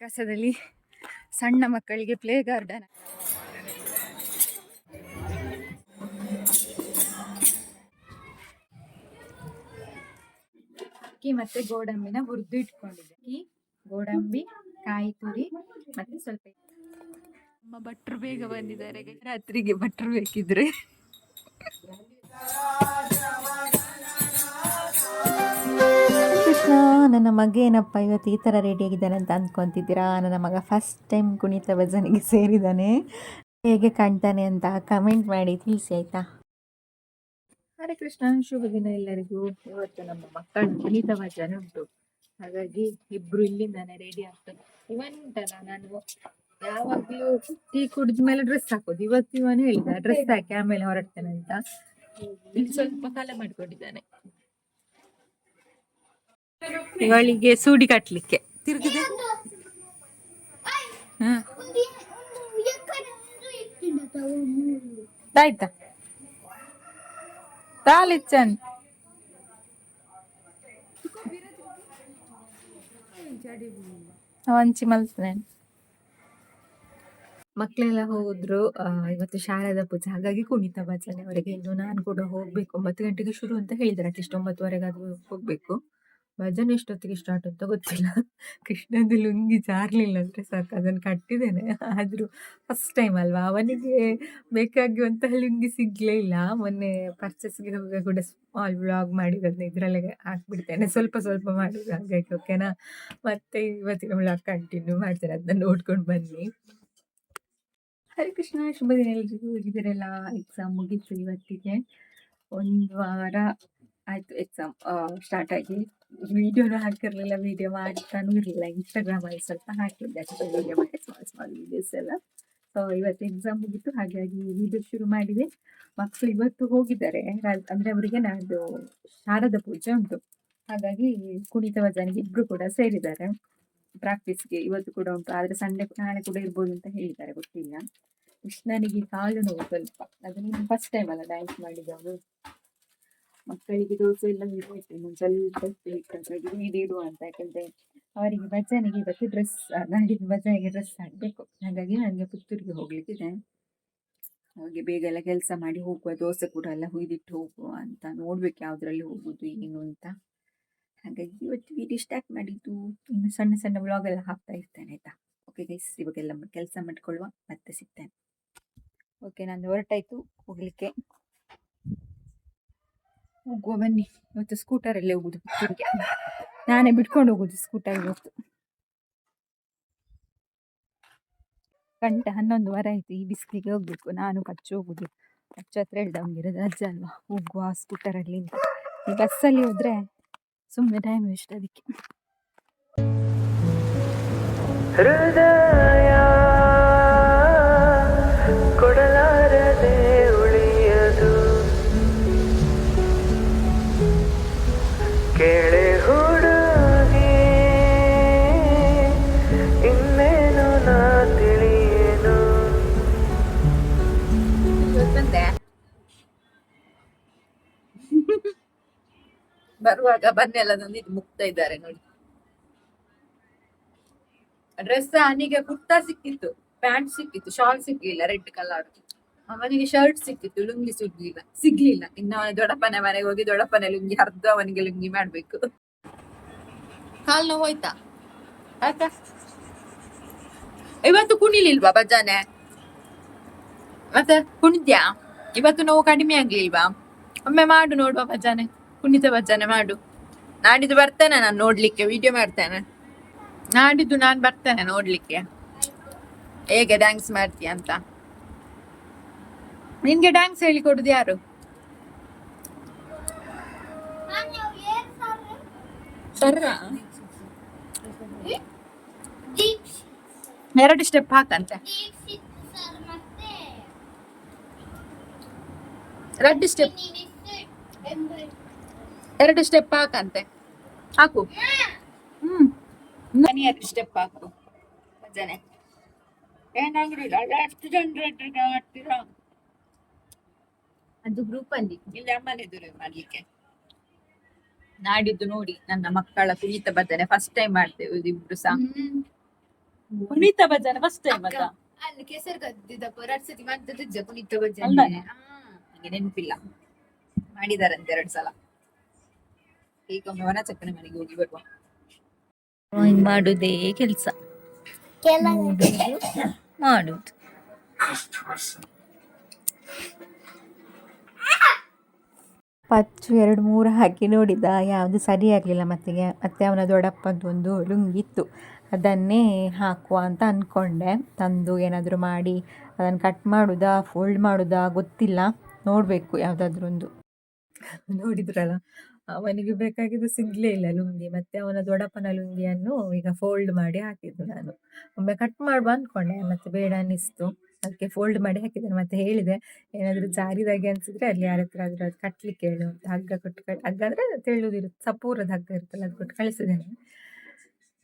ಕಸದಲ್ಲಿ ಸಣ್ಣ ಮಕ್ಕಳಿಗೆ play garden ಅಕ್ಕಿ ಮತ್ತೆ ಗೋಡಂಬಿನ ಹುರಿದು ಇಟ್ಕೊಂಡಿದ್ದೆ. ಅಕ್ಕಿ ಗೋಡಂಬಿ ಕಾಯಿ ತುರಿ ಮತ್ತೆ ಸ್ವಲ್ಪ ನಮ್ಮ ಭಟ್ರು ಬೇಗ ಬಂದಿದ್ದಾರೆ. ರಾತ್ರಿಗೆ ಭಟ್ರು ಬೇಕಿದ್ರೆ. ನನ್ನ ಮಗ ಏನಪ್ಪ ಇವತ್ತು ಈ ಥರ ರೆಡಿಯಾಗಿದ್ದಾನೆ ಅಂತ ಅಂದ್ಕೊತಿದ್ದೀರಾ? ನನ್ನ ಮಗ ಫಸ್ಟ್ ಟೈಮ್ ಕುಣಿತ ಭಜನೆಗೆ ಸೇರಿದ್ದಾನೆ. ಹೇಗೆ ಕಾಣ್ತಾನೆ ಅಂತ ಕಮೆಂಟ್ ಮಾಡಿ, ತಿಳಿಸಿ ಆಯ್ತಾ? ಹರೇ ಕೃಷ್ಣ, ಶುಭ ದಿನ ಎಲ್ಲರಿಗೂ. ಇವತ್ತು ನಮ್ಮ ಮಕ್ಕಳ ಕುಣಿತ ಭಜನೆ ಉಂಟು. ಹಾಗಾಗಿ ಇಬ್ರು ಇಲ್ಲಿಂದ ರೆಡಿ ಆಗ್ತದೆ ಇವನ್ ನಾನು ಯಾವಾಗ್ಲೂ ಟೀ ಕುಡಿದ ಮೇಲೆ ಡ್ರೆಸ್ ಹಾಕೋದು. ಇವತ್ತು ಇವನು ಹೇಳಿದ ಡ್ರೆಸ್ ಹಾಕಿ ಆಮೇಲೆ ಹೊರಡ್ತೇನೆ ಅಂತ. ಸ್ವಲ್ಪ ಕಾಲ ಮಾಡ್ಕೊಂಡಿದ್ದಾನೆ. ಇವಳಿಗೆ ಸೂಡಿ ಕಟ್ಲಿಕ್ಕೆ. ತಿರುಗಿದೆ? ಹ. ಆಯ್ತಾ? ತಾಲಿಚ್ಚನ್ ಹಂಚಿ ಮಲ್ತಾನೆ. ಮಕ್ಕಳೆಲ್ಲ ಹೋದ್ರು ಆ, ಇವತ್ತು ಶಾರದಾ ಪೂಜೆ. ಹಾಗಾಗಿ ಕುಣಿತ ಭಜನೆ ಅವರಿಗೆ. ಇನ್ನು ನಾನು ಕೂಡ ಹೋಗ್ಬೇಕು. ಒಂಬತ್ತು ಗಂಟೆಗೆ ಶುರು ಅಂತ ಹೇಳಿದ್ರೆ. ಅಟ್ಲೀಸ್ಟ್ ಒಂಬತ್ತುವರೆಗಾದ್ರೂ ಹೋಗ್ಬೇಕು. ಭಜನೆ ಎಷ್ಟೊತ್ತಿಗೆ ಸ್ಟಾರ್ಟ್ ಅಂತ ಗೊತ್ತಿಲ್ಲ. ಕೃಷ್ಣದ್ದು ಲುಂಗಿ ಜಾರ್ಲಿಲ್ಲ ಅಂದ್ರೆ ಸಾಕು, ಅದನ್ನು ಕಟ್ಟಿದ್ದೇನೆ. ಆದ್ರೂ ಫಸ್ಟ್ ಟೈಮ್ ಅಲ್ವಾ? ಅವನಿಗೆ ಬೇಕಾಗಿರುವಂತಹ ಲುಂಗಿ ಸಿಗ್ಲೇ ಇಲ್ಲ. ಮೊನ್ನೆ ಪರ್ಚೇಸ್ಗೆ ಹೋಗುವಾಗ ಕೂಡ ಸ್ಮಾಲ್ ಬ್ಲಾಗ್ ಮಾಡಿರೋದನ್ನ ಇದರಲ್ಲೇ ಹಾಕ್ಬಿಡ್ತೇನೆ. ಸ್ವಲ್ಪ ಸ್ವಲ್ಪ ಮಾಡಿದ್ರು ಹಾಗಾಗಿ ಓಕೆನಾ ಮತ್ತೆ ಇವತ್ತಿನ ಬ್ಲಾಗ್ ಕಂಟಿನ್ಯೂ ಮಾಡ್ತೇನೆ ಅದನ್ನ ನೋಡ್ಕೊಂಡು ಬನ್ನಿ. ಹರಿ ಕೃಷ್ಣ, ಶುಭ ದಿನ ಎಲ್ರಿಗೂ. ಹೇಗಿದ್ದೀರಲ್ಲ ಎಕ್ಸಾಮ್ ಮುಗೀತು ಇವತ್ತಿಗೆ. ಒಂದು ವಾರ ಆಯ್ತು ಎಕ್ಸಾಮ್ ಸ್ಟಾರ್ಟ್ ಆಗಿ ವಿಡಿಯೋನು ಹಾಕಿರಲಿಲ್ಲ ವಿಡಿಯೋ ಮಾಡ್ತಾನೂ ಇರಲಿಲ್ಲ. ಇನ್ಸ್ಟಾಗ್ರಾಮ್ ಅಲ್ಲಿ ಸ್ವಲ್ಪ ಹಾಕಿದ್ದೆ ಅಷ್ಟೇ ವಿಡಿಯೋ ಮಾಡಿ ಸ್ಮಾಲ್ ಸ್ಮಾಲ್ ವಿಡಿಯೋಸ್ ಎಲ್ಲ. ಸೊ ಇವತ್ತು ಎಕ್ಸಾಮ್ ಮುಗಿತು ಹಾಗಾಗಿ ವಿಡಿಯೋ ಶುರು ಮಾಡಿದೆ. ಮಕ್ಕಳು ಇವತ್ತು ಹೋಗಿದ್ದಾರೆ. ಅಂದ್ರೆ ಅವರಿಗೆ ನಾಡ್ದು ಶಾರದ ಪೂಜೆ ಉಂಟು. ಹಾಗಾಗಿ ಕುಣಿತ ಭಜನೆಗೆ ಇಬ್ರು ಕೂಡ ಸೇರಿದ್ದಾರೆ. ಪ್ರಾಕ್ಟೀಸ್ಗೆ ಇವತ್ತು ಕೂಡ ಉಂಟು. ಆದ್ರೆ ಸಂಡೆ ನಾಳೆ ಕೂಡ ಇರ್ಬೋದು ಅಂತ ಹೇಳಿದ್ದಾರೆ, ಗೊತ್ತಿಲ್ಲ. ಕೃಷ್ಣನಿಗೆ ಕಾಲು ನೋವು ಸ್ವಲ್ಪ. ಅದನ್ನ ಫಸ್ಟ್ ಟೈಮ್ ಅಲ್ಲ ಡ್ಯಾನ್ಸ್ ಮಾಡಿದವರು ಮಕ್ಕಳಿಗೆ ದೋಸೆ ಎಲ್ಲ ಇರುತ್ತೆ ಇನ್ನೊಂದು ಸ್ವಲ್ಪ ನೀಡಿ ಇಡುವ ಅಂತ ಯಾಕಂದ್ರೆ ಅವರಿಗೆ ಭಜನೆಗೆ ಇವತ್ತು ಡ್ರೆಸ್ ನಾಡಿದ್ದು ಭಜನೆಗೆ ಡ್ರೆಸ್ ಹಾಕಬೇಕು. ಹಾಗಾಗಿ ನನಗೆ ಪುತ್ತೂರಿಗೆ ಹೋಗ್ಲಿಕ್ಕಿದೆ. ಹಾಗೆ ಬೇಗ ಎಲ್ಲ ಕೆಲಸ ಮಾಡಿ ಹೋಗುವ, ದೋಸೆ ಕೂಡ ಎಲ್ಲ ಹುಯ್ದಿಟ್ಟು ಹೋಗುವ ಅಂತ ನೋಡ್ಬೇಕು ಯಾವ್ದ್ರಲ್ಲಿ ಹೋಗುದು ಏನು ಅಂತ. ಹಾಗಾಗಿ ಇವತ್ತು ವಿಡಿಯೋ ಸ್ಟಾರ್ಟ್ ಮಾಡಿದ್ದು ಇನ್ನು ಸಣ್ಣ ಸಣ್ಣ ವ್ಲಾಗ್ ಎಲ್ಲ ಹಾಕ್ತಾ ಇರ್ತೇನೆ ಆಯ್ತಾ? ಓಕೆ ಗೈಸ್ ಇವಾಗೆಲ್ಲ ಕೆಲಸ ಮಾಡ್ಕೊಳ್ಳುವ, ಮತ್ತೆ ಸಿಗ್ತೇನೆ. ಓಕೆ ನಾನು ಹೊರಟಾಯ್ತು, ಹೋಗ್ಲಿಕ್ಕೆ. ಹೋಗುವ, ಬನ್ನಿ. ಇವತ್ತು ಸ್ಕೂಟರಲ್ಲೇ ಹೋಗುದು ನಾನೇ ಬಿಟ್ಕೊಂಡು ಹೋಗುದು ಸ್ಕೂಟರ್ ಇವತ್ತು ಗಂಟೆ ಹನ್ನೊಂದುವರೆ ಆಯ್ತು, ಈ ಬಿಸಿಲಿಗೆ ಹೋಗ್ಬೇಕು. ನಾನು ಕಚ್ಚು ಹೋಗುದು. ಕಚ್ಚು ಹತ್ರ ಹೇಳ್ದಂಗಿರೋದು ಅಜ್ಜ ಅಲ್ವಾ? ಹೋಗುವ ಸ್ಕೂಟರಲ್ಲಿ ಅಲ್ಲಿ ಈ ಬಸ್ಸಲ್ಲಿ ಹೋದ್ರೆ ಸುಮ್ಮನೆ ಟೈಮ್ ವೇಸ್ಟ್ ಅದಕ್ಕೆ. ಬರುವಾಗ ಬನ್ನೆಲ್ಲ ತಂದಿದ್ದು ಮುಕ್ತ ಇದ್ದಾರೆ ನೋಡಿ. ಡ್ರೆಸ್ ಅವನಿಗೆ ಕುರ್ತಾ ಸಿಕ್ಕಿತ್ತು ಪ್ಯಾಂಟ್ ಸಿಕ್ಕಿತ್ತು ಶಾಲ್ ಸಿಗ್ಲಿಲ್ಲ ರೆಡ್ ಕಲರ್ ಅವನಿಗೆ ಶರ್ಟ್ ಸಿಕ್ಕಿತ್ತು, ಲುಂಗಿ ಸಿಗ್ಲಿಲ್ಲ ಸಿಗ್ಲಿಲ್ಲ. ಇನ್ನು ಅವನ ಮನೆಗೆ ಹೋಗಿ ದೊಡ್ಡಪ್ಪನ ಲುಂಗಿ ಹರಿದು ಅವನಿಗೆ ಲುಂಗಿ ಮಾಡ್ಬೇಕು. ಕಾಲ್ ನೋವು ಹೋಯ್ತಾ ಆಯ್ತಾ? ಇವತ್ತು ಕುಣಿಲಿಲ್ವಾ ಭಜನೆ? ಮತ್ತೆ ಕುಣಿದ್ಯಾ? ಇವತ್ತು ನೋವು ಕಡಿಮೆ ಆಗ್ಲಿಲ್ವಾ? ಒಮ್ಮೆ ಮಾಡು ನೋಡುವ ಭಜನೆ. ಕುಣಿತ ಭಜನೆ ಮಾಡು. ನಾಡಿದ್ದು ಬರ್ತೇನೆ ನಾನು ನೋಡ್ಲಿಕ್ಕೆ ವಿಡಿಯೋ ಮಾಡ್ತೇನೆ. ನಾಡಿದ್ದು ನಾನು ಬರ್ತೇನೆ ನೋಡ್ಲಿಕ್ಕೆ. ಹೇಗೆ ಡ್ಯಾನ್ಸ್ ಮಾಡ್ತೀಯ ಅಂತ? ನಿನ್ಗೆ ಡ್ಯಾನ್ಸ್ ಹೇಳಿ ಕೊಡುದು ಯಾರು? ಎರಡು ಸ್ಟೆಪ್ ಹಾಕಂತೆ. ರೆಡ್ ಸ್ಟೆಪ್ ಎರಡು ಸ್ಟೆಪ್ ಹಾಕಂತೆ. ಹಾಕು. ಹ್ಮ್. ಎರಡು ಸ್ಟೆಪ್ ಹಾಕು. ಭಜನೆ. ಜನರು ಅದು ಗ್ರೂಪ್ ಅಲ್ಲಿ. ಇಲ್ಲಿ ಅಮ್ಮನ ಎದುರು ಮಾಡ್ಲಿಕ್ಕೆ. ನಾಡಿದ್ದು ನೋಡಿ ನನ್ನ ಮಕ್ಕಳ ಕುಣಿತ ಭಜನೆ ಫಸ್ಟ್ ಟೈಮ್ ಮಾಡ್ತೇವೆ ಇಬ್ರು ಸಹ. ಕುಣಿತ ಭಜನೆ ಫಸ್ಟ್ ಟೈಮ್ ಅಲ್ಲ ಅಲ್ಲಿ ಕೇಸರ್ ಗದ್ದಿದ ಎರಡ್ ಸತಿ ಬಂದದ್ದು ಕುಣಿತ. ಭಜನೆ. ನೆನಪಿಲ್ಲ. ಮಾಡಿದಾರಂತೆ ಎರಡು ಸಲ. ಈಗ ಚಕ್ಕನ ಮನೆಗೆ ಹೋಗಿ ಬರುವ. ಡ್ರಾಯಿಂಗ್ ಮಾಡುದೇ ಕೆಲಸ. ಮಾಡುದು. ಪಚ್ಚು ಎರಡು ಮೂರು ಹಾಕಿ ನೋಡಿದ ಯಾವುದು ಸರಿ ಆಗಲಿಲ್ಲ ಮತ್ತೆ ಮತ್ತೆ ಅವನ ದೊಡ್ಡಪ್ಪಂದು ಒಂದು ಲುಂಗಿತ್ತು. ಅದನ್ನೇ ಹಾಕುವ ಅಂತ ಅಂದ್ಕೊಂಡೆ ತಂದು ಏನಾದರೂ ಮಾಡಿ ಅದನ್ನು ಕಟ್ ಮಾಡೋದಾ ಫೋಲ್ಡ್ ಮಾಡುದಾ ಗೊತ್ತಿಲ್ಲ. ನೋಡಬೇಕು ಯಾವುದಾದ್ರೂ ಒಂದು ನೋಡಿದ್ರಲ್ಲ ಅವನಿಗೆ ಬೇಕಾಗಿದ್ದು ಸಿಗ್ಲೇ ಇಲ್ಲ ಲುಂಗಿ ಮತ್ತೆ ಅವನ ದೊಡ್ಡಪ್ಪನ ಲುಂಗಿಯನ್ನು ಈಗ ಫೋಲ್ಡ್ ಮಾಡಿ ಹಾಕಿದ್ದು ನಾನು. ಒಮ್ಮೆ ಕಟ್ ಮಾಡುವ ಅಂದ್ಕೊಂಡೆ ಮತ್ತೆ ಬೇಡ ಅನ್ನಿಸ್ತು. ಅದಕ್ಕೆ ಫೋಲ್ಡ್ ಮಾಡಿ ಹಾಕಿದ್ದೇನೆ ಮತ್ತೆ ಹೇಳಿದೆ ಏನಾದರೂ ಜಾರಿದಾಗೆ ಅನ್ಸಿದ್ರೆ ಅಲ್ಲಿ ಯಾರ ಹತ್ರ ಆದ್ರೂ ಅದು ಕಟ್ಲಿಕ್ಕೆ ಹೇಳು ಅಂತ. ಹಗ್ಗ ಕೊಟ್ಟು ಕಟ್ ಹಗ್ಗ ಅಂದರೆ ತೆಳುದಿರುತ್ತೆ ಸಪೂರದ ಹಗ್ಗ ಇರುತ್ತಲ್ಲ ಅದು ಕೊಟ್ಟು ಕಳಿಸಿದ್ದೇನೆ.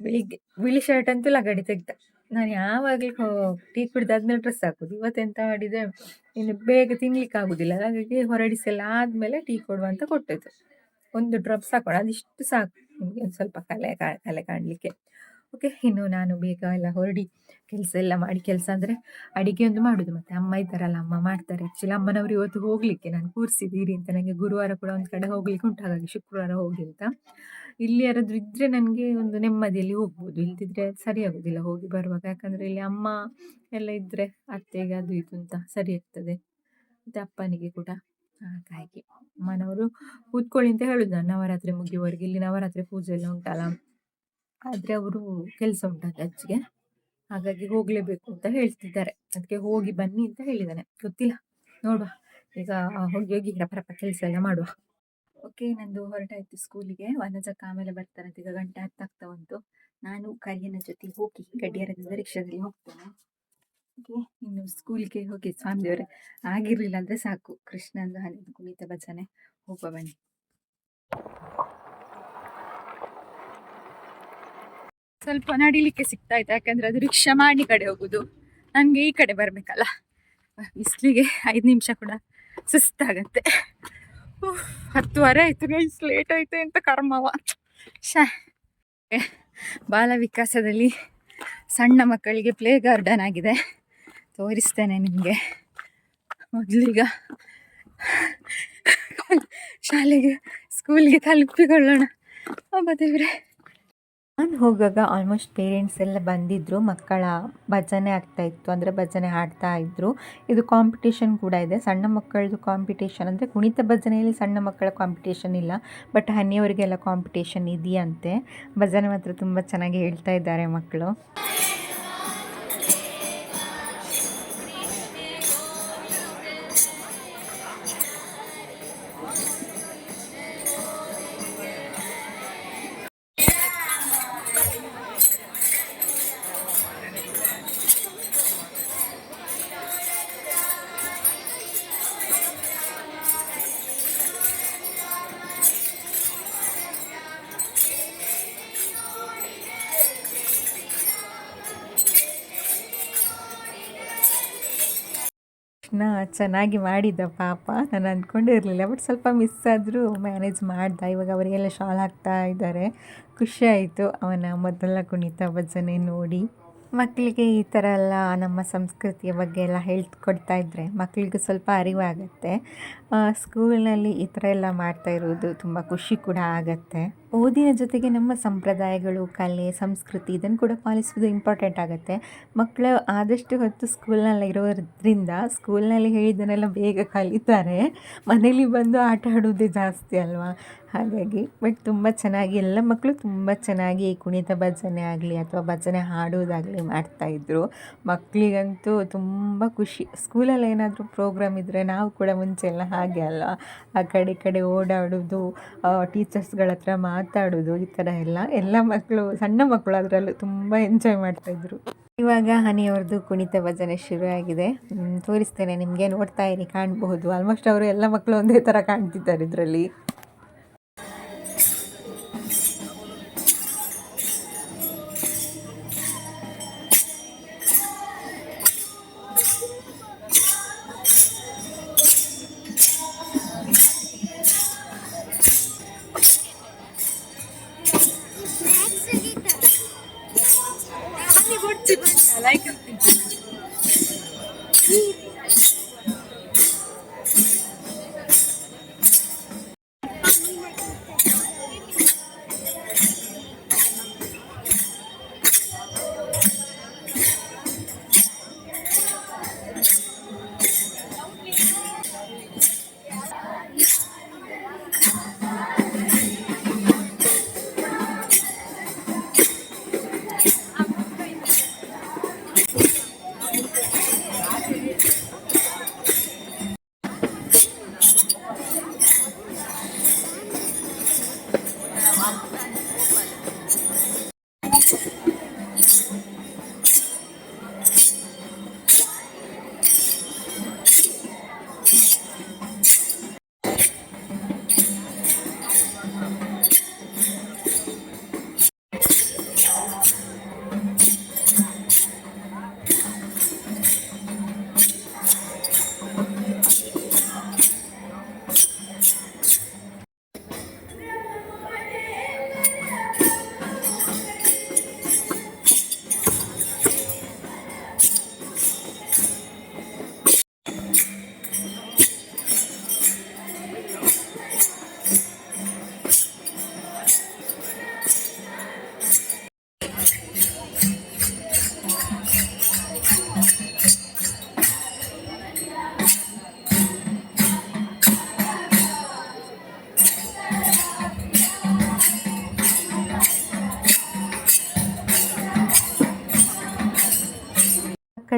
ಬೆಳಿಗ್ಗೆ ಬಿಳಿ ಶರ್ಟ್ ಅಂತೂ ಲಗಡಿ ತೆಗ್ದ. ನಾನು ಯಾವಾಗಲೂ ಟೀ ಕುಡಿದಾದ್ಮೇಲೆ ಡ್ರೆಸ್ ಹಾಕೋದು. ಇವತ್ತೆಂತ ಮಾಡಿದೆ ಇನ್ನು ಬೇಗ ತಿನ್ಲಿಕ್ಕೆ ಆಗುದಿಲ್ಲ ಹಾಗಾಗಿ ಹೊರಡಿಸೆಲ್ಲ ಆದಮೇಲೆ ಟೀ ಕೊಡುವ ಅಂತ ಕೊಟ್ಟಿದ್ದು. ಒಂದು ಡ್ರಾಪ್ ಸಾಕೋಣ ಅದಿಷ್ಟು ಸಾಕು. ನಿಮಗೆ ಒಂದು ಸ್ವಲ್ಪ ಕಲೆ ಕಲೆ ಕಾಣಲಿಕ್ಕೆ. ಓಕೆ ಇನ್ನು ನಾನು ಬೇಗ ಎಲ್ಲ ಹೊರಡಿ ಕೆಲಸ ಎಲ್ಲ ಮಾಡಿ. ಕೆಲಸ ಅಂದರೆ ಅಡುಗೆ ಒಂದು ಮಾಡೋದು. ಮತ್ತೆ ಅಮ್ಮ ಇದ್ದಾರಲ್ಲ, ಅಮ್ಮ ಮಾಡ್ತಾರೆ. ಆ್ಯಕ್ಚುಲಿ ಅಮ್ಮನವರು ಇವತ್ತು ಹೋಗಲಿಕ್ಕೆ ನಾನು ಕೂರಿಸಿದ್ದೀರಿ ಅಂತ. ನನಗೆ ಗುರುವಾರ ಕೂಡ ಒಂದು ಕಡೆ ಹೋಗ್ಲಿಕ್ಕೆ ಉಂಟು. ಹಾಗಾಗಿ ಶುಕ್ರವಾರ ಹೋಗಿ ಅಂತ. ಇಲ್ಲಿ ಯಾರಾದರೂ ಇದ್ದರೆ ನನಗೆ ಒಂದು ನೆಮ್ಮದಿಯಲ್ಲಿ ಹೋಗ್ಬೋದು. ಇಲ್ದಿದ್ರೆ ಸರಿ ಆಗೋದಿಲ್ಲ ಹೋಗಿ ಬರುವಾಗ. ಯಾಕಂದರೆ ಇಲ್ಲಿ ಅಮ್ಮ ಎಲ್ಲ ಇದ್ದರೆ ಅತ್ತೆಗೆ ಅದು ಇದು ಅಂತ ಸರಿ ಆಗ್ತದೆ. ಮತ್ತು ಅಪ್ಪನಿಗೆ ಕೂಡ. ಹಾಗಾಗಿ ಅಮ್ಮನವರು ಕೂತ್ಕೊಳ್ಳಿ ಅಂತ ಹೇಳುದು. ನವರಾತ್ರಿ ಮುಗಿಯುವವರೆಗೆ ಇಲ್ಲಿ ನವರಾತ್ರಿ ಪೂಜೆ ಎಲ್ಲ ಉಂಟಲ್ಲ? ಆದ್ರೆ ಅವರು ಕೆಲಸ ಉಂಟಂತೆ ಅಜ್ಜಿಗೆ. ಹಾಗಾಗಿ ಹೋಗಲೇಬೇಕು ಅಂತ ಹೇಳ್ತಿದ್ದಾರೆ. ಅದಕ್ಕೆ ಹೋಗಿ ಬನ್ನಿ ಅಂತ ಹೇಳಿದ್ದಾನೆ ಗೊತ್ತಿಲ್ಲ. ನೋಡುವ. ಈಗ ಹೋಗಿ ಹೋಗಿ ರಪ ರಪ ಕೆಲಸ ಎಲ್ಲ ಮಾಡುವ. ಓಕೆ, ನಂದು ಹೊರಟಾಯ್ತು ಸ್ಕೂಲಿಗೆ. ವನಜಕ್ಕ ಆಮೇಲೆ ಬರ್ತಾರಂತೆ. ಈಗ ಗಂಟೆ ಹತ್ತಾಗ್ತಾ ಉಂಟು. ನಾನು ಕರಿಯನ ಜೊತೆ ಹೋಗಿ ಗಡಿಯಾರದಿಂದ ರಿಕ್ಷಾದಲ್ಲಿ ಹೋಗ್ತೇನೆ. ಇನ್ನು ಸ್ಕೂಲ್ಗೆ ಹೋಗಿ ಸ್ವಾಮಿ ದೇವರೇ ಆಗಿರಲಿಲ್ಲ ಅಂದರೆ ಸಾಕು. ಕೃಷ್ಣಂದು ಹನಿದು ಕುಣಿತ ಭಜನೆ. ಹೋಗುವ ಬನ್ನಿ. ಸ್ವಲ್ಪ ನಡಿಲಿಕ್ಕೆ ಸಿಗ್ತಾ ಇತ್ತು ಯಾಕಂದ್ರೆ ಅದು ರಿಕ್ಷಾ ಮಾಡಿ ಕಡೆ ಹೋಗುದು. ನನಗೆ ಈ ಕಡೆ ಬರಬೇಕಲ್ಲ. ಬಿಸಿಲಿಗೆ ಐದು ನಿಮಿಷ ಕೂಡ ಸುಸ್ತಾಗತ್ತೆ. ಹತ್ತುವರೆ ಆಯ್ತು ಗೈಸ್ ಲೇಟ್ ಆಯ್ತು ಅಂತ ಕರ್ಮವ. ಶಾ ಬಾಲ ವಿಕಾಸದಲ್ಲಿ ಸಣ್ಣ ಮಕ್ಕಳಿಗೆ ಪ್ಲೇ ಗಾರ್ಡನ್ ಆಗಿದೆ. ತೋರಿಸ್ತೇನೆ ನಿಮಗೆ. ಮೊದಲೀಗ ಶಾಲೆಗೆ ಸ್ಕೂಲ್ಗೆ ತಲುಪಿಕೊಳ್ಳೋಣ. ಒಬ್ಬ ದೇವ್ರೆ. ನಾನು ಹೋಗುವಾಗ ಆಲ್ಮೋಸ್ಟ್ ಪೇರೆಂಟ್ಸ್ ಎಲ್ಲ ಬಂದಿದ್ದರು ಮಕ್ಕಳ ಭಜನೆ ಆಗ್ತಾ ಇತ್ತು, ಅಂದರೆ ಭಜನೆ ಹಾಡ್ತಾ ಇದ್ದರು ಇದು ಕಾಂಪಿಟೇಷನ್ ಕೂಡ ಇದೆ. ಸಣ್ಣ ಮಕ್ಕಳದು ಕಾಂಪಿಟೇಷನ್ ಅಂದರೆ ಕುಣಿತ ಭಜನೆಯಲ್ಲಿ ಸಣ್ಣ ಮಕ್ಕಳ ಕಾಂಪಿಟೇಷನ್ ಇಲ್ಲ ಬಟ್ ಹನಿಯವರಿಗೆಲ್ಲ ಕಾಂಪಿಟೇಷನ್ ಇದೆಯಂತೆ. ಭಜನೆ ಮಾತ್ರ ತುಂಬ ಚೆನ್ನಾಗಿ ಹೇಳ್ತಾ ಇದ್ದಾರೆ ಮಕ್ಕಳು. ಕೃಷ್ಣ ಚೆನ್ನಾಗಿ ಮಾಡಿದ್ದ ಪಾಪ. ನಾನು ಅಂದ್ಕೊಂಡಿರಲಿಲ್ಲ ಬಟ್ ಸ್ವಲ್ಪ ಮಿಸ್ ಆದರೂ ಮ್ಯಾನೇಜ್ ಮಾಡ್ದ. ಇವಾಗ ಅವರಿಗೆಲ್ಲ ಶಾಲ್ ಹಾಕ್ತಾ ಇದ್ದಾರೆ. ಖುಷಿ ಆಯಿತು ಅವನ ಮೊದಲ ಕುಣಿತ ಭಜನೆ ನೋಡಿ. ಮಕ್ಕಳಿಗೆ ಈ ಥರ ಎಲ್ಲ ನಮ್ಮ ಸಂಸ್ಕೃತಿಯ ಬಗ್ಗೆ ಎಲ್ಲ ಹೇಳ್ಕೊಡ್ತಾ ಇದ್ದರೆ ಮಕ್ಕಳಿಗೂ ಸ್ವಲ್ಪ ಅರಿವಾಗುತ್ತೆ. ಸ್ಕೂಲ್ನಲ್ಲಿ ಈ ಥರ ಎಲ್ಲ ಮಾಡ್ತಾ ಇರೋದು ತುಂಬ ಖುಷಿ ಕೂಡ ಆಗುತ್ತೆ. ಓದಿನ ಜೊತೆಗೆ ನಮ್ಮ ಸಂಪ್ರದಾಯಗಳು, ಕಲೆ, ಸಂಸ್ಕೃತಿ ಇದನ್ನು ಕೂಡ ಪಾಲಿಸುವುದು ಇಂಪಾರ್ಟೆಂಟ್ ಆಗುತ್ತೆ. ಮಕ್ಕಳು ಆದಷ್ಟು ಹೊತ್ತು ಸ್ಕೂಲ್ನಲ್ಲಿ ಇರೋದ್ರಿಂದ ಸ್ಕೂಲ್ನಲ್ಲಿ ಹೇಳಿದ್ದನ್ನೆಲ್ಲ ಬೇಗ ಕಲಿತಾರೆ. ಮನೇಲಿ ಬಂದು ಆಟ ಆಡೋದೇ ಜಾಸ್ತಿ ಅಲ್ವಾ? ಹಾಗಾಗಿ ಬಟ್ ತುಂಬ ಚೆನ್ನಾಗಿ ಎಲ್ಲ ಮಕ್ಕಳು ತುಂಬ ಚೆನ್ನಾಗಿ ಕುಣಿತ ಭಜನೆ ಆಗಲಿ ಅಥವಾ ಭಜನೆ ಹಾಡೋದಾಗಲಿ ಮಾಡ್ತಾಯಿದ್ರು ಮಕ್ಕಳಿಗಂತೂ ತುಂಬ ಖುಷಿ. ಸ್ಕೂಲಲ್ಲಿ ಏನಾದರೂ ಪ್ರೋಗ್ರಾಮ್ ಇದ್ದರೆ ನಾವು ಕೂಡ ಮುಂಚೆ ಎಲ್ಲ ಹಾಗೆ ಅಲ್ವಾ? ಆ ಕಡೆ ಕಡೆ ಓಡಾಡೋದು ಟೀಚರ್ಸ್ಗಳ ಹತ್ರ ಮಾತಾಡೋದು ಈ ಥರ ಎಲ್ಲ. ಎಲ್ಲ ಮಕ್ಕಳು, ಸಣ್ಣ ಮಕ್ಕಳು ಅದರಲ್ಲೂ ತುಂಬ ಎಂಜಾಯ್ ಮಾಡ್ತಾಯಿದ್ರು ಇವಾಗ ಹನಿಯವ್ರದ್ದು ಕುಣಿತ ಭಜನೆ ಶುರುವಾಗಿದೆ ತೋರಿಸ್ತೇನೆ, ನಿಮಗೆ ನೋಡ್ತಾ ಇರಿ, ಕಾಣಬಹುದು. ಆಲ್ಮೋಸ್ಟ್ ಅವರು ಎಲ್ಲ ಮಕ್ಕಳು ಒಂದೇ ಥರ ಕಾಣ್ತಿದ್ದಾರೆ ಇದರಲ್ಲಿ.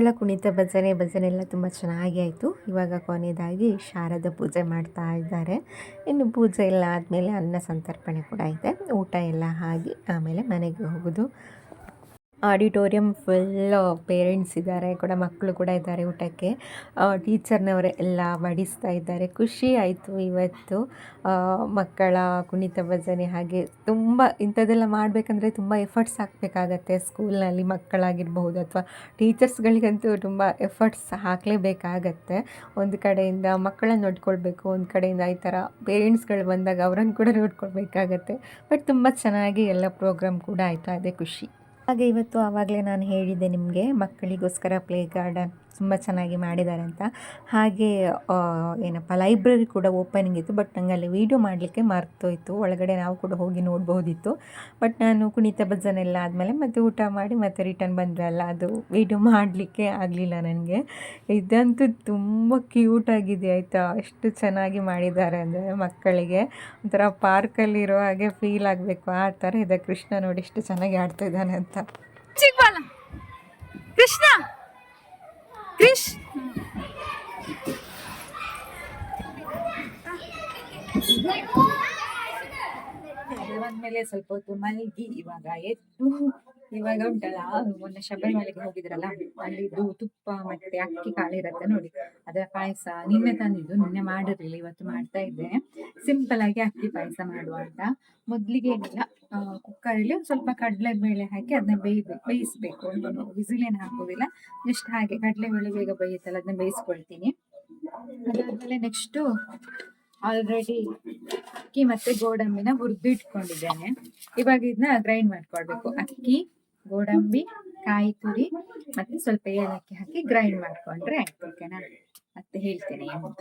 ಮಕ್ಕಳ ಕುಣಿತ ಭಜನೆ ಭಜನೆ ಎಲ್ಲ ತುಂಬ ಚೆನ್ನಾಗಿ ಆಯಿತು. ಇವಾಗ ಕೊನೆಯದಾಗಿ ಶಾರದ ಪೂಜೆ ಮಾಡ್ತಾ ಇದ್ದಾರೆ. ಇನ್ನು ಪೂಜೆ ಎಲ್ಲ ಆದಮೇಲೆ ಅನ್ನ ಸಂತರ್ಪಣೆ ಕೂಡ ಇದೆ. ಊಟ ಎಲ್ಲ ಆಗಿ ಆಮೇಲೆ ಮನೆಗೆ ಹೋಗೋದು. ಆಡಿಟೋರಿಯಂ ಫುಲ್ ಪೇರೆಂಟ್ಸ್ ಇದ್ದಾರೆ, ಕೂಡ ಮಕ್ಕಳು ಕೂಡ ಇದ್ದಾರೆ ಊಟಕ್ಕೆ. ಟೀಚರ್ನವರೇ ಎಲ್ಲ ಬಡಿಸ್ತಾ ಇದ್ದಾರೆ. ಖುಷಿ ಆಯಿತು ಇವತ್ತು. ಮಕ್ಕಳ ಕುಣಿತ ಭಜನೆ ಹಾಗೆ ತುಂಬ ಇಂಥದ್ದೆಲ್ಲ ಮಾಡಬೇಕಂದ್ರೆ ತುಂಬ ಎಫರ್ಟ್ಸ್ ಹಾಕಬೇಕಾಗತ್ತೆ ಸ್ಕೂಲ್ನಲ್ಲಿ ಮಕ್ಕಳಾಗಿರ್ಬಹುದು ಅಥವಾ ಟೀಚರ್ಸ್ಗಳಿಗಂತೂ ತುಂಬ ಎಫರ್ಟ್ಸ್ ಹಾಕಲೇಬೇಕಾಗತ್ತೆ. ಒಂದು ಕಡೆಯಿಂದ ಮಕ್ಕಳನ್ನ ನೋಡ್ಕೊಳ್ಬೇಕು, ಒಂದು ಕಡೆಯಿಂದ ಈ ಥರ ಪೇರೆಂಟ್ಸ್ಗಳು ಬಂದಾಗ ಅವರನ್ನು ಕೂಡ ನೋಡ್ಕೊಳ್ಬೇಕಾಗತ್ತೆ. ಬಟ್ ತುಂಬ ಚೆನ್ನಾಗಿ ಎಲ್ಲ ಪ್ರೋಗ್ರಾಮ್ ಕೂಡ ಆಯಿತು ಅದೇ ಖುಷಿ. ಹಾಗೆ ಇವತ್ತು ಆವಾಗಲೇ ನಾನು ಹೇಳಿದ್ದೆ ನಿಮಗೆ ಮಕ್ಕಳಿಗೋಸ್ಕರ ಪ್ಲೇ ಗಾರ್ಡನ್ ತುಂಬ ಚೆನ್ನಾಗಿ ಮಾಡಿದ್ದಾರೆ ಅಂತ. ಹಾಗೆ ಏನಪ್ಪ, ಲೈಬ್ರರಿ ಕೂಡ ಓಪನಿಂಗ್ ಇತ್ತು, ಬಟ್ ನಂಗೆ ಅಲ್ಲಿ ವೀಡಿಯೋ ಮಾಡಲಿಕ್ಕೆ ಮರ್ತೋಯ್ತು. ಒಳಗಡೆ ನಾವು ಕೂಡ ಹೋಗಿ ನೋಡ್ಬೋದಿತ್ತು ಬಟ್ ನಾನು ಕುಣಿತ ಭಜನೆ ಎಲ್ಲ ಆದಮೇಲೆ ಮತ್ತೆ ಊಟ ಮಾಡಿ ಮತ್ತೆ ರಿಟರ್ನ್ ಬಂದ್ವಲ್ಲ, ಅದು ವೀಡಿಯೋ ಮಾಡಲಿಕ್ಕೆ ಆಗಲಿಲ್ಲ ನನಗೆ. ಇದಂತೂ ತುಂಬ ಕ್ಯೂಟ್ ಆಗಿದೆ, ಆಯಿತಾ? ಎಷ್ಟು ಚೆನ್ನಾಗಿ ಮಾಡಿದ್ದಾರೆ ಅಂದರೆ ಮಕ್ಕಳಿಗೆ. ಒಂಥರ ಪಾರ್ಕಲ್ಲಿರೋ ಹಾಗೆ ಫೀಲ್ ಆಗಬೇಕು. ಆ ಥರ ಇದೆ. ಕೃಷ್ಣ ನೋಡಿ ಎಷ್ಟು ಚೆನ್ನಾಗಿ ಆಡ್ತಾ ಇದ್ದಾನೆ ಅಂತ. ক্রিস Thank. ಬಂದ್ಮೇಲೆ ಸ್ವಲ್ಪ ಹೊತ್ತು ಮಲಗಿ ಇವಾಗ ಎದ್ದು ಇವಾಗ ಉಂಟಲ್ಲ, ಮೊನ್ನೆ ಶಬರಿಮಲೆಗೆ ಹೋಗಿದ್ರಲ್ಲ, ಅಲ್ಲಿದ್ದು ತುಪ್ಪ ಮತ್ತೆ ಅಕ್ಕಿ ಕಾಳು ಇರತ್ತೆ ನೋಡಿ, ಅದರ ಪಾಯಸ ನಿನ್ನೆ ತಂದಿದ್ದು, ನಿನ್ನೆ ಮಾಡಿರ್ಲಿಲ್ಲ, ಇವತ್ತು ಮಾಡ್ತಾ ಇದ್ದೆ. ಸಿಂಪಲ್ ಆಗಿ ಅಕ್ಕಿ ಪಾಯಸ ಮಾಡುವ ಅಂತ. ಮೊದ್ಲಿಗೆ ಏನಿಲ್ಲ ಕುಕ್ಕರಲ್ಲಿ ಒಂದು ಸ್ವಲ್ಪ ಕಡಲೆ ಬೇಳೆ ಹಾಕಿ ಅದನ್ನ ಬೇಯ ಬೇಯಿಸ್ಬೇಕು. ವಿಸಿಲೇನು ಹಾಕೋದಿಲ್ಲ ಜಸ್ಟ್ ಹಾಗೆ ಕಡಲೆ ಬೇಳೆ ಬೇಗ ಬೇಯುತ್ತಲ್ಲ ಅದನ್ನ ಬೇಯಿಸ್ಕೊಳ್ತೀನಿ. ಅದಾದ್ಮೇಲೆ ನೆಕ್ಸ್ಟು ಆಲ್ರೆಡಿ ಅಕ್ಕಿ ಮತ್ತೆ ಗೋಡಂಬಿನ ಹುರಿದು ಇಟ್ಕೊಂಡಿದ್ದೇನೆ. ಇವಾಗ ಇದನ್ನ ಗ್ರೈಂಡ್ ಮಾಡ್ಕೊಳ್ಬೇಕು. ಅಕ್ಕಿ, ಗೋಡಂಬಿ, ಕಾಯಿ ತುರಿ ಮತ್ತೆ ಸ್ವಲ್ಪ ಏಲಕ್ಕಿ ಹಾಕಿ ಗ್ರೈಂಡ್ ಮಾಡ್ಕೊಂಡ್ರೆ ಓಕೆನಾ ಮತ್ತೆ ಹೇಳ್ತೇನೆ ಅಂತ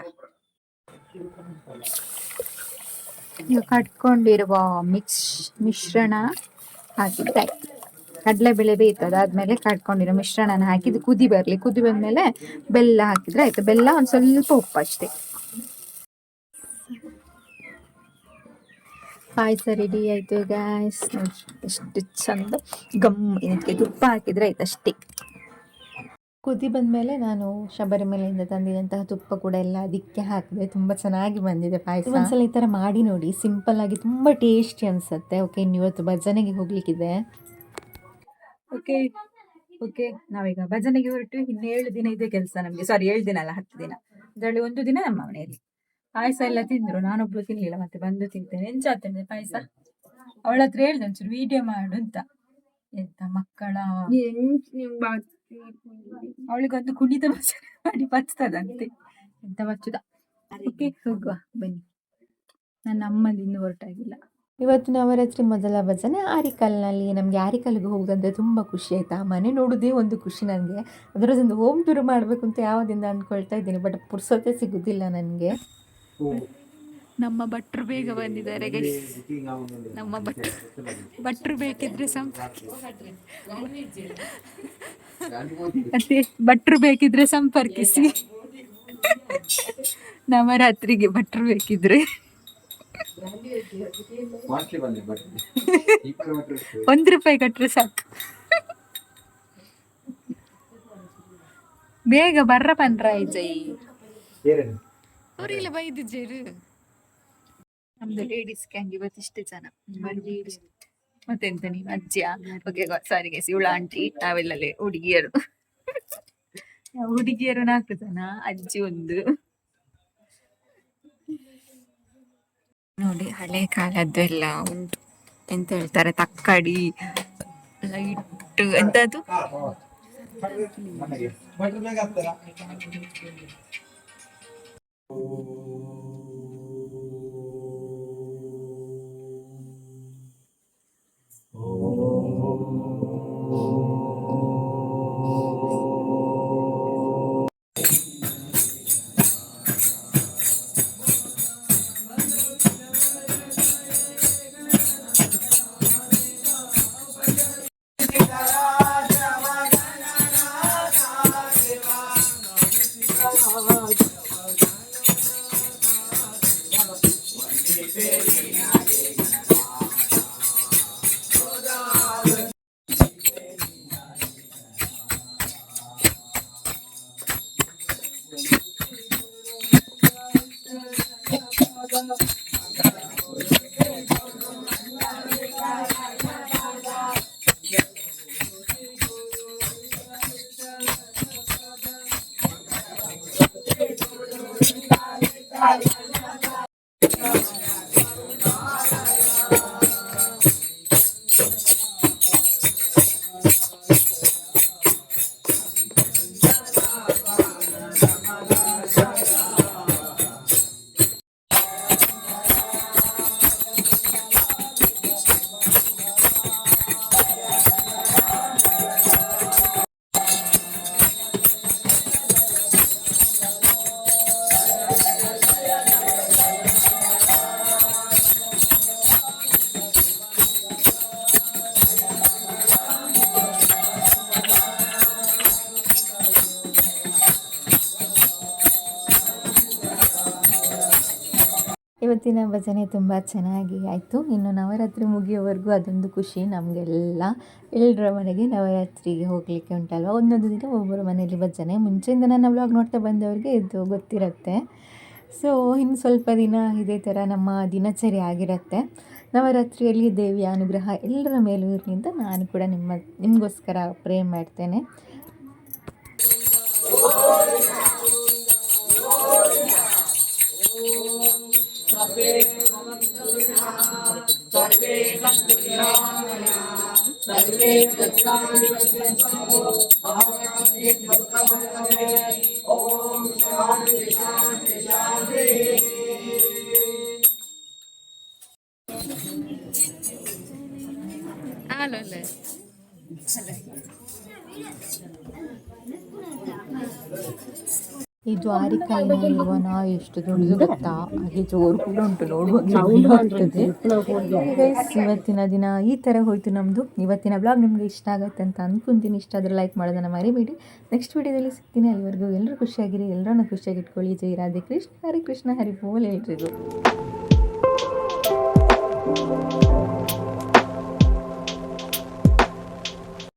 ನೀವು ಕಟ್ಕೊಂಡಿರುವ ಮಿಕ್ಸ್ ಮಿಶ್ರಣ ಹಾಕಿದ್ರೆ ಆಯ್ತು. ಕಡಲೆಬೇಳೆ ಬೇಯ್ತು ಆದ್ಮೇಲೆ ಕಟ್ಕೊಂಡಿರೋ ಮಿಶ್ರಣನ ಹಾಕಿ ಕುದಿ ಬರಲಿ. ಕುದಿ ಬಂದ್ಮೇಲೆ ಬೆಲ್ಲ ಹಾಕಿದ್ರೆ ಆಯ್ತು. ಬೆಲ್ಲ ಒಂದು ಸ್ವಲ್ಪ ಉಪ್ಪು ಅಷ್ಟೇ. ಪಾಯಸ ರೆಡಿ ಆಯ್ತು ಗ್ಯಾಸ್ ಎಷ್ಟು ಚಂದ ಗಮ್ ಇದಕ್ಕೆ ತುಪ್ಪ ಹಾಕಿದ್ರೆ ಆಯ್ತು ಅಷ್ಟೇ. ಕುದಿ ಬಂದಮೇಲೆ ನಾನು ಶಬರಿಮಲೆಯಿಂದ ತಂದಿದಂತಹ ತುಪ್ಪ ಕೂಡ ಎಲ್ಲ ಅದಕ್ಕೆ ಹಾಕಿದೆ. ತುಂಬ ಚೆನ್ನಾಗಿ ಬಂದಿದೆ ಪಾಯಸ. ಒಂದ್ಸಲ ಈ ಥರ ಮಾಡಿ ನೋಡಿ. ಸಿಂಪಲ್ ಆಗಿ ತುಂಬ ಟೇಸ್ಟಿ ಅನಿಸುತ್ತೆ. ಓಕೆ ಇನ್ ಇವತ್ತು ಭಜನೆಗೆ ಹೋಗ್ಲಿಕ್ಕಿದೆ. ಓಕೆ ಓಕೆ ನಾವೀಗ ಭಜನೆಗೆ ಹೊರಟು. ಇನ್ನು ಏಳು ದಿನ ಇದೆ ಕೆಲಸ ನಮಗೆ. ಸಾರಿ ಏಳು ದಿನ ಅಲ್ಲ, ಹತ್ತು ದಿನ. ಅದರಲ್ಲಿ ಒಂದು ದಿನ ನಮ್ಮ ಮನೆಯಲ್ಲಿ. ಪಾಯಸ ಎಲ್ಲ ತಿಂದ್ರು. ನಾನೊಬ್ಳು ತಿನ್ಲಿಲ್ಲ ಮತ್ತೆ ಬಂದು ತಿಂತೇನೆ ಎಂಚಾತೇನೆ ಪಾಯಸ. ಅವಳ ಹತ್ರ ಹೇಳ್ದೆ ಒಂಚೂರು ವಿಡಿಯೋ ಮಾಡು ಅಂತ. ಎಂತ ಮಕ್ಕಳ? ಅವಳಿಗೊಂದು ಕುಣಿತ ಭಜನೆ ಮಾಡಿ ಬಚ್ತದಂತೆ. ಎಂತ ಬಚ್ಚುದ? ಅದಕ್ಕೆ ಹೋಗುವ. ಬನ್ನಿ. ನನ್ನ ಅಮ್ಮದಿಂದ ಇನ್ನೂ ಹೊರಟಾಗಿಲ್ಲ. ಇವತ್ತು ನವರಾತ್ರಿ ಮೊದಲ ಭಜನೆ ಆರಿಕಲ್ನಲ್ಲಿ. ನಮಗೆ ಆರಿಕಲ್ಗೆ ಹೋಗೋದಂದರೆ ತುಂಬ ಖುಷಿ ಆಯಿತಾ? ಮನೆ ನೋಡೋದೇ ಒಂದು ಖುಷಿ ನನಗೆ ಅದರದೊಂದು ಹೋಮ್ ಟೂರ್ ಮಾಡಬೇಕು ಅಂತ ಯಾವದಿಂದ ಅಂದ್ಕೊಳ್ತಾ ಇದ್ದೀನಿ ಬಟ್ ಪುರ್ಸೊತೆ ಸಿಗುದಿಲ್ಲ ನನಗೆ. ನಮ್ಮ ಭಟ್ರು ಬೇಗ ಬಂದಿದ್ದಾರೆ ಗೈಸ್ ನಮ್ಮ ಭಟ್ರು ಭಟ್ರು ಬೇಕಿದ್ರೆ ಸಂಪರ್ಕ ಮತ್ತೆ ಭಟ್ರು ಬೇಕಿದ್ರೆ ಸಂಪರ್ಕಿಸಿ. ನವರಾತ್ರಿಗೆ ಭಟ್ರು ಬೇಕಿದ್ರೆ. ಒಂದು ರೂಪಾಯಿ ಕಟ್ಟರೆ ಸಾಕು. ಬೇಗ ಬರ್ರ ಪನ್ರಾಯ್ ಜೈ. ಅವ್ರಿಲ್ಲ ಬೈದಿದ್ದೇರು. ನಮ್ದು ಲೇಡೀಸ್ ಗ್ಯಾಂಗ್ ಇವತ್ತಿಷ್ಟು ಜನ. ಮತ್ತೆಂತ ನೀವು ಅಜ್ಜಿಯ ಓಕೆ ಸಾರಿಗೆ ಇವಳ ಆಂಟಿ ನಾವೆಲ್ಲಲೇ ಹುಡುಗಿಯರು. ಹುಡುಗಿಯರು ನಾಲ್ಕು ಜನ ಅಜ್ಜಿ ಒಂದು. ನೋಡಿ ಹಳೆ ಕಾಲದ್ದು ಎಲ್ಲ ಉಂಟು. ಎಂತ ಹೇಳ್ತಾರೆ? ತಕ್ಕಡಿ ಲೈಟ್ 我 ಎಂತದು ಇವತ್ತಿನ ಭಜನೆ ತುಂಬ ಚೆನ್ನಾಗಿ ಆಯಿತು. ಇನ್ನು ನವರಾತ್ರಿ ಮುಗಿಯೋವರೆಗೂ ಅದೊಂದು ಖುಷಿ. ನಮಗೆಲ್ಲ ಎಲ್ಲರ ಮನೆಗೆ ನವರಾತ್ರಿಗೆ ಹೋಗಲಿಕ್ಕೆ ಉಂಟಲ್ವ? ಒಂದೊಂದು ದಿನ ಒಬ್ಬರ ಮನೆಯಲ್ಲಿ ಭಜನೆ. ಮುಂಚೆಯಿಂದ ನಾನು ವ್ಲಾಗ್ ನೋಡ್ತಾ ಬಂದವರಿಗೆ ಇದು ಗೊತ್ತಿರುತ್ತೆ. ಸೊ ಇನ್ನು ಸ್ವಲ್ಪ ದಿನ ಇದೇ ಥರ ನಮ್ಮ ದಿನಚರಿ ಆಗಿರುತ್ತೆ. ನವರಾತ್ರಿಯಲ್ಲಿ ದೇವಿಯ ಅನುಗ್ರಹ ಎಲ್ಲರ ಮೇಲೂ ಇರಲಿ ಅಂತ ನಾನು ಕೂಡ ನಿಮ್ಮ, ನಿಮಗೋಸ್ಕರ ಪ್ರೇ ಮಾಡ್ತೇನೆ. सर्वे सर्वे सर्वे ओम शांति शांति शांति आलो ले चले ಆರಿಕಾಯಿನಲ್ಲಿರುವ ನಾಯಿ ಎಷ್ಟು ದೊಡ್ಡದು ಗೊತ್ತಾ? ಹಾಗೆ ಜೋರು ಕೂಡ ಉಂಟು ನೋಡುವಾಗ ಆಗ್ತದೆ? Guys, ಇವತ್ತಿನ ದಿನ ಈ ಥರ ಹೋಯ್ತು ನಮ್ಮದು ಇವತ್ತಿನ ಬ್ಲಾಗ್ ನಿಮಗೆ ಇಷ್ಟ ಆಗುತ್ತೆ ಅಂತ ಅನ್ಕೊಂತೀನಿ. ಇಷ್ಟ ಆದರೆ ಲೈಕ್ ಮಾಡೋದನ್ನು ಮರಿಬೇಡಿ. ನೆಕ್ಸ್ಟ್ ವಿಡಿಯೋದಲ್ಲಿ ಸಿಗ್ತೀನಿ. ಅಲ್ಲಿವರೆಗೂ ಎಲ್ಲರೂ ಖುಷಿಯಾಗಿರಿ. ಎಲ್ಲರನ್ನ ಖುಷಿಯಾಗಿ ಇಟ್ಕೊಳ್ಳಿ. ಜೈ ರಾಧೆ ಕೃಷ್ಣ. ಹರಿ ಕೃಷ್ಣ. ಹರಿ ಬೋಲ್ ಎಲ್ರಿಗೂ.